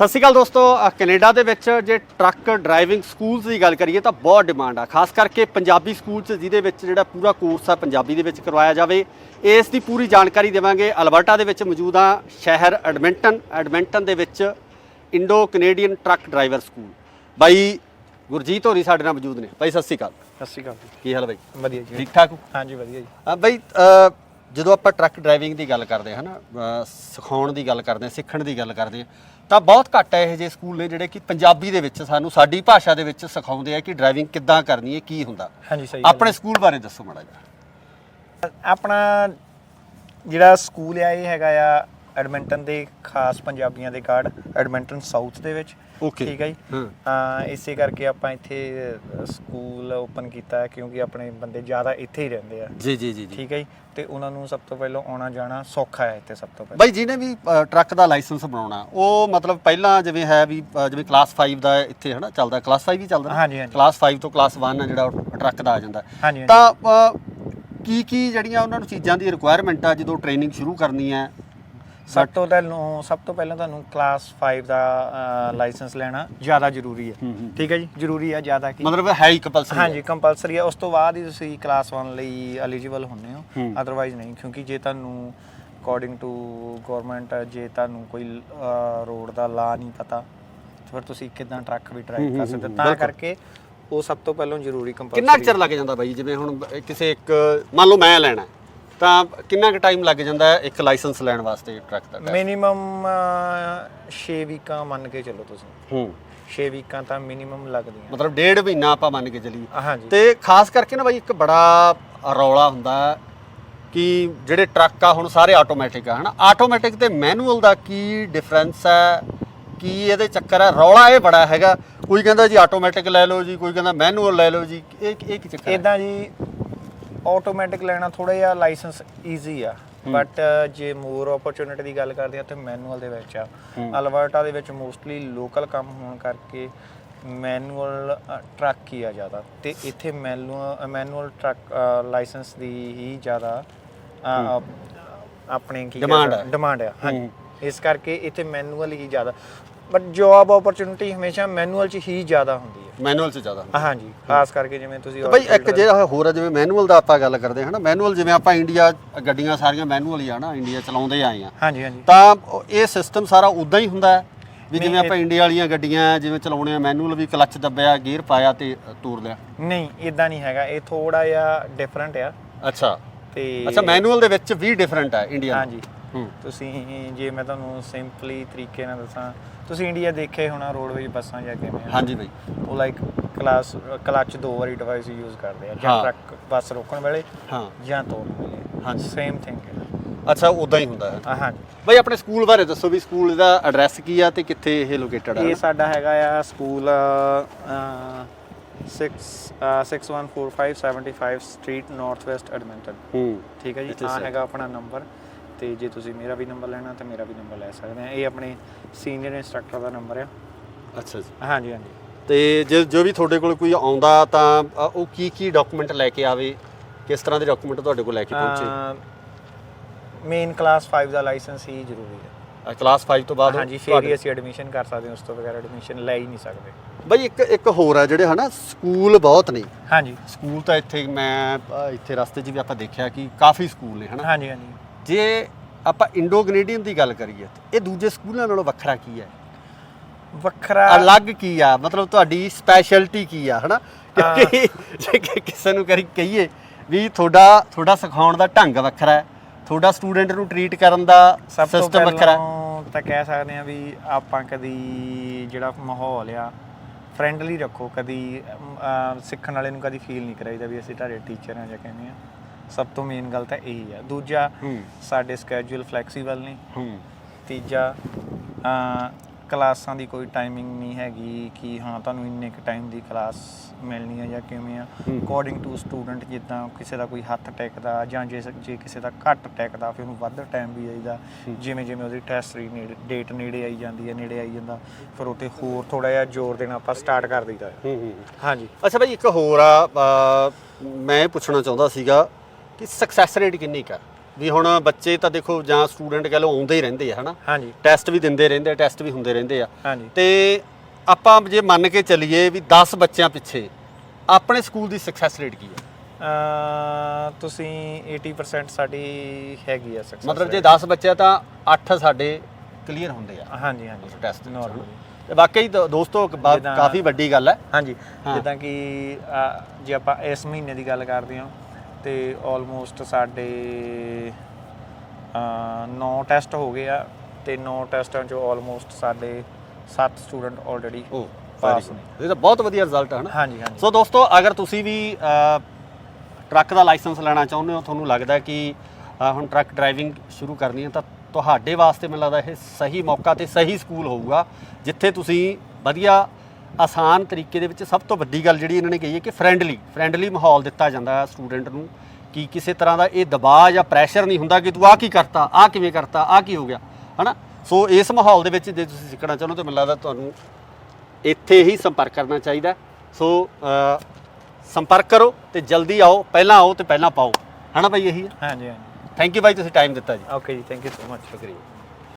ਸਤਿ ਸ਼੍ਰੀ ਅਕਾਲ ਦੋਸਤੋ ਅ, ਕੈਨੇਡਾ ਦੇ ਵਿੱਚ ਜੇ ਟਰੱਕ ਡਰਾਈਵਿੰਗ ਸਕੂਲਸ ਦੀ ਗੱਲ ਕਰੀਏ ਤਾਂ ਬਹੁਤ ਡਿਮਾਂਡ ਆ। ਖਾਸ ਕਰਕੇ ਪੰਜਾਬੀ ਸਕੂਲ 'ਚ ਜਿਹਦੇ ਵਿੱਚ ਜਿਹੜਾ ਪੂਰਾ ਕੋਰਸ ਆ ਪੰਜਾਬੀ ਦੇ ਵਿੱਚ ਕਰਵਾਇਆ ਜਾਵੇ। ਇਸ ਦੀ ਪੂਰੀ ਜਾਣਕਾਰੀ ਦੇਵਾਂਗੇ। ਅਲਬਰਟਾ ਦੇ ਵਿੱਚ ਮੌਜੂਦ ਆ ਸ਼ਹਿਰ ਐਡਮਿੰਟਨ। ਐਡਮਿੰਟਨ ਦੇ ਵਿੱਚ Indo Canadian truck driver school. ਬਾਈ ਗੁਰਜੀਤ ਹੋਰੀ ਸਾਡੇ ਨਾਲ ਮੌਜੂਦ ਨੇ। ਬਾਈ ਸਤਿ ਸ਼੍ਰੀ ਅਕਾਲ। ਸਤਿ ਸ਼੍ਰੀ ਅਕਾਲ ਜੀ। ਕੀ ਹਾਲ ਬਾਈ? ਵਧੀਆ ਜੀ। ਠੀਕ ਠਾਕ ਹੋ? ਹਾਂਜੀ ਵਧੀਆ ਜੀ। ਆ ਬਈ ਅ, ਜਦੋਂ ਆਪਾਂ ਟਰੱਕ ਡਰਾਈਵਿੰਗ ਦੀ ਗੱਲ ਕਰਦੇ ਹਾਂ ਨਾ ਸਿਖਾਉਣ ਦੀ ਗੱਲ ਕਰਦੇ ਹਾਂ ਸਿੱਖਣ ਦੀ ਗੱਲ ਕਰਦੇ ਹਾਂ ਤਾਂ ਬਹੁਤ ਘੱਟ ਹੈ ਇਹ ਜਿਹੇ ਸਕੂਲ ਨੇ ਜਿਹੜੇ ਕਿ ਪੰਜਾਬੀ ਦੇ ਵਿੱਚ ਸਾਨੂੰ ਸਾਡੀ ਭਾਸ਼ਾ ਦੇ ਵਿੱਚ ਸਿਖਾਉਂਦੇ ਆ ਕਿ ਡਰਾਈਵਿੰਗ ਕਿੱਦਾਂ ਕਰਨੀ ਹੈ ਕੀ ਹੁੰਦਾ। ਹਾਂਜੀ ਸਹੀ ਆਪਣੇ ਸਕੂਲ ਬਾਰੇ ਦੱਸੋ ਮਾੜਾ ਜਿਹਾ। ਆਪਣਾ ਜਿਹੜਾ ਸਕੂਲ ਆ ਇਹ ਹੈਗਾ ਆ ਐਡਮਿੰਟਨ ਦੇ ਖਾਸ ਪੰਜਾਬੀਆਂ ਦੇ ਕਾਰਡ ਐਡਮਿੰਟਨ ਸਾਊਥ ਦੇ ਵਿੱਚ। Okay. ਠੀਕ ਹੈ ਜੀ ਹਾਂ। ਤਾਂ ਇਸੇ ਕਰਕੇ ਆਪਾਂ ਇੱਥੇ ਸਕੂਲ ਓਪਨ ਕੀਤਾ ਹੈ ਕਿਉਂਕਿ ਆਪਣੇ ਬੰਦੇ ਜ਼ਿਆਦਾ ਇੱਥੇ ਹੀ ਰਹਿੰਦੇ ਆ ਜੀ ਜੀ ਜੀ ਠੀਕ ਹੈ ਜੀ ਤੇ ਉਹਨਾਂ ਨੂੰ ਸਭ ਤੋਂ ਪਹਿਲਾਂ ਆਉਣਾ ਜਾਣਾ ਸੌਖਾ ਹੈ ਇੱਥੇ ਸਭ ਤੋਂ ਪਹਿਲਾਂ ਬਾਈ ਜਿਹਨੇ ਵੀ ਟਰੱਕ ਦਾ ਲਾਇਸੈਂਸ ਬਣਾਉਣਾ ਉਹ ਮਤਲਬ ਪਹਿਲਾਂ ਜਿਵੇਂ ਹੈ ਵੀ ਜਿਵੇਂ ਕਲਾਸ 5 ਦਾ ਇੱਥੇ ਹਨਾ ਚੱਲਦਾ ਕਲਾਸ 5 ਵੀ ਚੱਲਦਾ? ਹਾਂਜੀ, ਹਾਂਜੀ। ਕਲਾਸ 5 ਤੋਂ ਕਲਾਸ 1 ਆ ਜਿਹੜਾ ਟਰੱਕ ਦਾ ਆ ਜਾਂਦਾ। ਤਾਂ ਕੀ ਕੀ ਜਿਹੜੀਆਂ ਉਹਨਾਂ ਨੂੰ ਚੀਜ਼ਾਂ ਦੀ ਰਿਕੁਆਇਰਮੈਂਟ ਆ ਜਦੋਂ ਟ੍ਰੇਨਿੰਗ ਸ਼ੁਰੂ ਕਰਨੀ ਹੈ ਸਭ ਤੋਂ ਪਹਿਲਾਂ ਸਭ ਤੋਂ ਪਹਿਲਾਂ ਤੁਹਾਨੂੰ ਕਲਾਸ 5 ਦਾ ਲਾਇਸੈਂਸ ਲੈਣਾ ਜ਼ਿਆਦਾ ਜ਼ਰੂਰੀ ਹੈ। ਠੀਕ ਹੈ ਜੀ ਜ਼ਰੂਰੀ ਹੈ ਜ਼ਿਆਦਾ ਕਿ ਮਤਲਬ ਹੈ ਹੀ ਕੰਪਲਸਰੀ ਹਾਂਜੀ ਕੰਪਲਸਰੀ ਹੈ ਉਸ ਤੋਂ ਬਾਅਦ ਹੀ ਤੁਸੀਂ ਕਲਾਸ 1 ਲਈ ਐਲੀਜੀਬਲ ਹੁੰਦੇ ਹੋ। ਅਦਰਵਾਈਜ਼ ਨਹੀਂ ਕਿਉਂਕਿ ਜੇ ਤੁਹਾਨੂੰ ਅਕੋਰਡਿੰਗ ਟੂ ਗਵਰਨਮੈਂਟ ਜੇ ਤੁਹਾਨੂੰ ਕੋਈ ਰੋਡ ਦਾ ਲਾ ਨਹੀਂ ਪਤਾ ਫਿਰ ਤੁਸੀਂ ਕਿਦਾਂ ਟਰੱਕ ਵੀ ਡਰਾਈਵ ਕਰ ਸਕਦੇ। ਤਾਂ। ਕਰਕੇ ਉਹ ਸਭ ਤੋਂ ਪਹਿਲਾਂ ਜ਼ਰੂਰੀ ਕੰਪਲਸਰੀ ਕਿੰਨਾ ਚਿਰ ਲੱਗ ਜਾਂਦਾ ਬਾਈ ਜਿਵੇਂ ਹੁਣ ਕਿਸੇ ਇੱਕ ਮੰਨ ਲਓ ਮੈਂ ਲੈਣਾ ਤਾਂ ਕਿੰਨਾ ਕੁ ਟਾਈਮ ਲੱਗ ਜਾਂਦਾ ਹੈ ਇੱਕ ਲਾਇਸੈਂਸ ਲੈਣ ਵਾਸਤੇ ਟਰੱਕ ਦਾ ਮਿਨੀਮਮ 6 ਵੀਕਾਂ ਮੰਨ ਕੇ ਚੱਲੋ ਤੁਸੀਂ। ਹੂੰ। 6 ਵੀਕਾਂ ਤਾਂ ਮਿਨੀਮਮ ਲੱਗਦੀਆਂ। ਮਤਲਬ ਡੇਢ ਮਹੀਨਾ ਆਪਾਂ ਮੰਨ ਕੇ ਚੱਲੀਏ। ਹਾਂਜੀ। ਤੇ ਖਾਸ ਕਰਕੇ ਨਾ ਬਾਈ ਇੱਕ ਬੜਾ ਰੌਲਾ ਹੁੰਦਾ ਹੈ ਕਿ ਜਿਹੜੇ ਟਰੱਕ ਆ ਹੁਣ ਸਾਰੇ ਆਟੋਮੈਟਿਕ ਆ ਹਨਾ? ਆਟੋਮੈਟਿਕ ਤੇ ਮੈਨੂਅਲ ਦਾ ਕੀ ਡਿਫਰੈਂਸ ਹੈ? ਕੀ ਇਹਦੇ ਚੱਕਰ ਹੈ? ਰੌਲਾ ਇਹ ਬੜਾ ਹੈਗਾ। ਕੋਈ ਕਹਿੰਦਾ ਜੀ ਆਟੋਮੈਟਿਕ ਲੈ ਲਓ ਜੀ ਕੋਈ ਕਹਿੰਦਾ ਮੈਨੂਅਲ ਲੈ ਲਓ ਜੀ। ਇਹ ਇਹ ਕੀ ਚੱਕਰ ਹੈ? ਇਦਾਂ ਜੀ ਆਟੋਮੈਟਿਕ ਲੈਣਾ ਥੋੜਾ ਜਿਹਾ ਲਾਇਸੈਂਸ ਈਜ਼ੀ ਆ। ਬਟ ਜੇ ਮੋਰ ਓਪਰਚੁਨਿਟੀ ਦੀ ਗੱਲ ਕਰਦੇ ਆ ਤੇ ਮੈਨੂਅਲ ਦੇ ਵਿੱਚ ਆ। ਹੂੰ। ਅਲਬਰਟਾ ਦੇ ਵਿੱਚ ਮੋਸਟਲੀ ਲੋਕਲ ਕੰਮ ਹੋਣ ਕਰਕੇ ਮੈਨੂਅਲ ਟਰੱਕ ਹੀ ਆ ਜ਼ਿਆਦਾ। ਤੇ ਇੱਥੇ ਮੈਨੂਅਲ ਮੈਨੂਅਲ ਟਰੱਕ ਲਾਇਸੈਂਸ ਦੀ ਹੀ ਜ਼ਿਆਦਾ ਆਪਣੇ ਕੀ। ਡਿਮਾਂਡ ਆ ਹਾਂਜੀ। ਇਸ ਕਰਕੇ ਇੱਥੇ ਮੈਨੂਅਲ ਹੀ ਜ਼ਿਆਦਾ। ਬਟ ਜੌਬ ਓਪਰਚੁਨਿਟੀ ਹਮੇਸ਼ਾ ਮੈਨੂਅਲ 'ਚ ਹੀ ਜ਼ਿਆਦਾ ਹੁੰਦੀ ਹੈ। ਮੈਨੂਅਲ 'ਚ ਜ਼ਿਆਦਾ ਹਾਂਜੀ ਖਾਸ ਕਰਕੇ ਜਿਵੇਂ ਤੁਸੀਂ ਤੇ ਬਈ ਇੱਕ ਜਿਹੜਾ ਹੋਰ ਆ ਜਿਵੇਂ ਮੈਨੂਅਲ ਦਾ ਆਪਾਂ ਗੱਲ ਕਰਦੇ ਹਾਂ ਨਾ ਮੈਨੂਅਲ ਜਿਵੇਂ ਆਪਾਂ ਇੰਡੀਆ ਗੱਡੀਆਂ ਸਾਰੀਆਂ ਮੈਨੂਅਲ ਹੀ ਆ ਨਾ ਇੰਡੀਆ ਚਲਾਉਂਦੇ ਆਏ ਆ ਹਾਂਜੀ ਹਾਂਜੀ। ਤਾਂ ਉਹ- ਇਹ ਸਿਸਟਮ ਸਾਰਾ ਉਦਾਂ ਹੀ ਹੁੰਦਾ ਹੈ ਵੀ ਜਿਵੇਂ ਨਹੀਂ, ਆਪਾਂ ਇੰਡੀਆ ਵਾਲੀਆਂ ਗੱਡੀਆਂ ਜਿਵੇਂ ਚਲਾਉਣੇ ਆ ਮੈਨੂਅਲ ਵੀ ਕਲੱਚ ਦੱਬਿਆ ਗੇਅਰ ਪਾਇਆ ਤੇ ਤੋਰ ਲਿਆ। ਨਹੀਂ ਇਦਾਂ ਨਹੀਂ ਹੈਗਾ। ਇਹ ਥੋੜਾ ਜਿਹਾ ਡਿਫਰੈਂਟ ਆ। ਅੱਛਾ। ਤੇ ਅੱਛਾ ਮੈਨੂਅਲ ਦੇ ਵਿੱਚ ਵੀ ਡਿਫਰੈਂਟ ਹੈ ਇੰਡੀਆ ਹਾਂਜੀ। ਤੁਸੀਂ ਜੇ ਮੈਂ ਤੁਹਾਨੂੰ ਸਿੰਪਲੀ ਤਰੀਕੇ ਨਾਲ ਦੱਸਾਂ ਤੁਸੀਂ ਇੰਡੀਆ ਦੇਖੇ ਹੋਣਾ ਰੋਡਵੇਜ ਬੱਸਾਂ ਜਾਂ ਕਿਵੇਂ ਆ? ਹਾਂਜੀ ਬਈ। ਉਹ ਲਾਈਕ ਕਲਾਸ ਕਲਚ ਦੋ ਵਾਰੀ ਡਿਵਾਈਸ ਯੂਜ਼ ਕਰਦੇ ਆ ਹਾਂ। ਜਾਂ ਟਰੱਕ ਬੱਸ ਰੋਕਣ ਵੇਲੇ ਹਾਂ। ਜਾਂ ਤੋੜਨ ਵੇਲੇ। ਹਾਂਜੀ। ਸੇਮ ਥਿੰਗ ਹੈ। ਅੱਛਾ ਉਦਾਂ ਹੀ ਹੁੰਦਾ ਹੈ। ਆ, ਹਾਂਜੀ। ਬਈ ਆਪਣੇ ਸਕੂਲ ਬਾਰੇ ਦੱਸੋ ਵੀ ਸਕੂਲ ਦਾ ਐਡਰੈਸ ਕੀ ਆ ਤੇ ਕਿੱਥੇ ਇਹ ਲੋਕੇਟਡ ਇਹ ਹੈ ਸਾਡਾ ਹੈਗਾ ਆ school 6 614575 street north west Edmonton ਹੂੰ। ਠੀਕ ਹੈ ਜੀ? ਇੱਥੇ ਆ ਹੈਗਾ ਆਪਣਾ ਨੰਬਰ ਤੇ ਜੇ ਤੁਸੀਂ ਮੇਰਾ ਵੀ ਨੰਬਰ ਲੈਣਾ ਤਾਂ ਮੇਰਾ ਵੀ ਨੰਬਰ ਲੈ ਸਕਦੇ ਆ। ਇਹ ਆਪਣੇ ਸੀਨੀਅਰ ਇੰਸਟ੍ਰਕਟਰ ਦਾ ਨੰਬਰ ਆ। ਅੱਛਾ ਜੀ। ਹਾਂਜੀ ਹਾਂਜੀ। ਤੇ ਜੇ ਜੋ ਵੀ ਤੁਹਾਡੇ ਕੋਲ ਕੋਈ ਆਉਂਦਾ ਤਾਂ ਅ, ਉਹ ਕੀ ਕੀ ਡਾਕੂਮੈਂਟ ਲੈ ਕੇ ਆਵੇ? ਕਿਸ ਤਰ੍ਹਾਂ ਦੇ ਡਾਕੂਮੈਂਟ ਤੁਹਾਡੇ ਕੋਲ ਲੈ ਕੇ ਪਹੁੰਚੇ? ਮੇਨ ਕਲਾਸ 5 ਦਾ ਲਾਇਸੈਂਸ ਹੀ ਜ਼ਰੂਰੀ ਹੈ। ਕਲਾਸ 5 ਤੋਂ ਬਾਅਦ ਹਾਂਜੀ ਫਿਰ ਤੁਹਾਡੇ- ਹੀ ਅਸੀਂ ਐਡਮਿਸ਼ਨ ਕਰ ਸਕਦੇ ਹਾਂ ਉਸ ਤੋਂ ਬਗੈਰ ਐਡਮਿਸ਼ਨ ਲੈ ਹੀ ਨਹੀਂ ਸਕਦੇ। ਬਈ ਇੱਕ ਇੱਕ ਹੋਰ ਆ ਜਿਹੜੇ ਹਨਾ ਸਕੂਲ ਬਹੁਤ ਨੇ। ਹਾਂਜੀ। ਸਕੂਲ ਤਾਂ ਇੱਥੇ ਮੈਂ ਅ, ਇੱਥੇ ਰਸਤੇ 'ਚ ਵੀ ਆਪਾਂ ਦੇਖਿਆ ਕਿ ਕਾਫੀ ਸਕੂਲ ਨੇ ਹਨਾ। ਹਾਂਜੀ ਹਾਂਜੀ। ਜੇ ਆਪਾਂ ਇੰਡੋ ਕੈਨੇਡੀਅਨ ਦੀ ਗੱਲ ਕਰੀਏ ਤੇ ਇਹ ਦੂਜੇ ਸਕੂਲਾਂ ਨਾਲੋਂ ਵੱਖਰਾ ਕੀ ਹੈ? ਵੱਖਰਾ ਅਲੱਗ ਕੀ ਆ? ਮਤਲਬ ਤੁਹਾਡੀ ਸਪੈਸ਼ਲਟੀ ਕੀ ਆ ਹਨਾ? ਕਿਉਂਕਿ ਜੇ ਕਿਸੇ ਨੂੰ ਕਰੀ ਕਹੀਏ ਵੀ ਤੁਹਾਡਾ ਤੁਹਾਡਾ ਸਿਖਾਉਣ ਦਾ ਢੰਗ ਵੱਖਰਾ ਹੈ ਤੁਹਾਡਾ ਸਟੂਡੈਂਟ ਨੂੰ ਟਰੀਟ ਕਰਨ ਦਾ ਸਿਸਟਮ ਵੱਖਰਾ ਤਾਂ ਕਹਿ ਸਕਦੇ ਹਾਂ ਵੀ ਆਪਾਂ ਕਦੀ ਜਿਹੜਾ ਮਾਹੌਲ ਆ ਫ੍ਰੈਂਡਲੀ ਰੱਖੋ ਕਦੀ ਸਿੱਖਣ ਵਾਲੇ ਨੂੰ ਕਦੀ ਫੀਲ ਨਹੀਂ ਕਰਾਈਦਾ ਵੀ ਅਸੀਂ ਤੁਹਾਡੇ ਟੀਚਰ ਹਾਂ ਜਾਂ ਕਿਵੇਂ ਆ। ਸਭ ਤੋਂ ਮੇਨ ਗੱਲ ਤਾਂ ਇਹੀ ਆ। ਦੂਜਾ ਸਾਡੇ ਸਕੇਜੂਲ ਫਲੈਕਸੀਬਲ ਨੇ। ਹੂੰ। ਤੀਜਾ ਕਲਾਸਾਂ ਦੀ ਕੋਈ ਟਾਈਮਿੰਗ ਨਹੀਂ ਹੈਗੀ ਕਿ ਹਾਂ ਤੁਹਾਨੂੰ ਇੰਨੇ ਕੁ ਟਾਈਮ ਦੀ ਕਲਾਸ ਮਿਲਣੀ ਹੈ ਜਾਂ ਕਿਵੇਂ ਆ। ਅਕੋਰਡਿੰਗ ਟੂ ਸਟੂਡੈਂਟ ਜਿੱਦਾਂ ਕਿਸੇ ਦਾ ਕੋਈ ਹੱਥ ਟੇਕਦਾ ਜਾਂ ਜੇ ਜੇ ਕਿਸੇ ਦਾ ਘੱਟ ਟੇਕਦਾ ਫਿਰ ਉਹਨੂੰ ਵੱਧ ਟਾਈਮ ਵੀ ਚਾਹੀਦਾ ਜਿਵੇਂ ਜਿਵੇਂ ਉਹਦੀ ਟੈਸਟ ਦੀ ਨੇੜੇ ਡੇਟ ਨੇੜੇ ਆਈ ਜਾਂਦੀ ਹੈ ਨੇੜੇ ਆਈ ਜਾਂਦਾ ਫਿਰ ਉਹ 'ਤੇ ਹੋਰ ਥੋੜਾ ਜਿਹਾ ਜ਼ੋਰ ਦੇਣਾ ਆਪਾਂ ਸਟਾਰਟ ਕਰ ਦਈਦਾ। ਹਾਂਜੀ। ਅੱਛਾ ਭਾਈ ਇੱਕ ਹੋਰ ਆ ਮੈਂ ਪੁੱਛਣਾ ਚਾਹੁੰਦਾ ਸੀਗਾ ਕਿ ਸਕਸੈਸ ਰੇਟ ਕਿੰਨੀ ਕਾ ਵੀ ਹੁਣ ਬੱਚੇ ਤਾਂ ਦੇਖੋ ਜਾਂ ਸਟੂਡੈਂਟ ਕਹ ਲਓ ਆਉਂਦੇ ਹੀ ਰਹਿੰਦੇ ਆ ਹਨਾ? ਹਾਂਜੀ। ਟੈਸਟ ਵੀ ਦਿੰਦੇ ਰਹਿੰਦੇ ਆ ਟੈਸਟ ਵੀ ਹੁੰਦੇ ਰਹਿੰਦੇ ਆ। ਹਾਂਜੀ। ਤੇ ਆਪਾਂ ਜੇ ਮੰਨ ਕੇ ਚੱਲੀਏ ਵੀ 10 ਬੱਚਿਆਂ ਪਿੱਛੇ ਆਪਣੇ ਸਕੂਲ ਦੀ ਸਕਸੈਸ ਰੇਟ ਕੀ ਹੈ ਅ ਤੁਸੀਂ 80% ਸਾਡੀ ਹੈਗੀ ਆ ਸਕਸੈਸ ਮਤਲਬ ਜੇ 10 ਬੱਚੇ ਆ ਤਾਂ 8 ਸਾਡੇ ਕਲੀਅਰ ਹੁੰਦੇ ਆ। ਹਾਂਜੀ ਹਾਂਜੀ। Test Normally। ਤੇ ਵਾਕਈ ਦੋਸਤੋ ਕਾਫੀ ਵੱਡੀ ਗੱਲ ਹੈ। ਹਾਂਜੀ। ਜਿੱਦਾਂ ਕਿ ਜੇ ਆਪਾਂ ਇਸ ਮਹੀਨੇ ਦੀ ਗੱਲ ਕਰਦੇ ਹਾਂ ਤੇ ਆਲਮੋਸਟ ਸਾਡੇ 9 ਟੈਸਟ ਹੋ ਗਏ ਆ ਤੇ 9 ਟੈਸਟਾਂ ਚੋਂ ਆਲਮੋਸਟ ਸਾਡੇ 7 ਸਟੂਡੈਂਟ ਆਲਰੇਡੀ ਉਹ ਪਾਸ ਇਹ ਤਾਂ ਬਹੁਤ ਵਧੀਆ ਰਿਜ਼ਲਟ ਹੈ ਨਾ ਹਾਂਜੀ ਹਾਂਜੀ। ਸੋ ਦੋਸਤੋ ਅਗਰ ਤੁਸੀਂ ਵੀ ਅ, ਟਰੱਕ ਦਾ ਲਾਇਸੈਂਸ ਲੈਣਾ ਚਾਹੁੰਦੇ ਹੋ ਤੁਹਾਨੂੰ ਲੱਗਦਾ ਹੈ ਕਿ ਹੁਣ ਟਰੱਕ ਡਰਾਈਵਿੰਗ ਸ਼ੁਰੂ ਕਰਨੀ ਹੈ ਤਾਂ ਤੁਹਾਡੇ ਵਾਸਤੇ ਮੈਨੂੰ ਲੱਗਦਾ ਇਹ ਸਹੀ ਮੌਕਾ ਤੇ ਸਹੀ ਸਕੂਲ ਹੋਊਗਾ ਜਿੱਥੇ ਤੁਸੀਂ ਵਧੀਆ ਆਸਾਨ ਤਰੀਕੇ ਦੇ ਵਿੱਚ ਸਭ ਤੋਂ ਵੱਡੀ ਗੱਲ ਜਿਹੜੀ ਇਹਨਾਂ ਨੇ ਕਹੀ ਹੈ ਕਿ ਫ੍ਰੈਂਡਲੀ ਫ੍ਰੈਂਡਲੀ ਮਾਹੌਲ ਦਿੱਤਾ ਜਾਂਦਾ ਹੈ ਸਟੂਡੈਂਟ ਨੂੰ ਕਿ ਕਿਸੇ ਤਰ੍ਹਾਂ ਦਾ ਇਹ ਦਬਾਅ ਜਾਂ ਪ੍ਰੈਸ਼ਰ ਨਹੀਂ ਹੁੰਦਾ ਕਿ ਤੂੰ ਆਹ ਕੀ ਕਰਤਾ ਆਹ ਕਿਵੇਂ ਕਰਤਾ ਆਹ ਕੀ ਹੋ ਗਿਆ ਹਨਾ? ਸੋ ਇਸ ਮਾਹੌਲ ਦੇ ਵਿੱਚ ਜੇ ਤੁਸੀਂ ਸਿੱਖਣਾ ਚਾਹੁੰਦੇ ਹੋ ਤਾਂ ਮੈਨੂੰ ਲੱਗਦਾ ਤੁਹਾਨੂੰ ਇੱਥੇ ਹੀ ਸੰਪਰਕ ਕਰਨਾ ਚਾਹੀਦਾ। ਸੋ ਸੰਪਰਕ ਕਰੋ ਤੇ ਜਲਦੀ ਆਓ ਪਹਿਲਾਂ ਆਓ ਤੇ ਪਹਿਲਾਂ ਪਾਓ। ਹਨਾ ਭਾਈ ਇਹੀ ਹੈ? ਹਾਂਜੀ ਹਾਂਜੀ। ਥੈਂਕ ਯੂ ਭਾਈ ਤੁਸੀਂ ਟਾਈਮ ਦਿੱਤਾ ਜੀ। ਓਕੇ ਜੀ ਥੈਂਕ ਯੂ ਸੋ ਮਚ ਸ਼ੁਕਰੀਆ।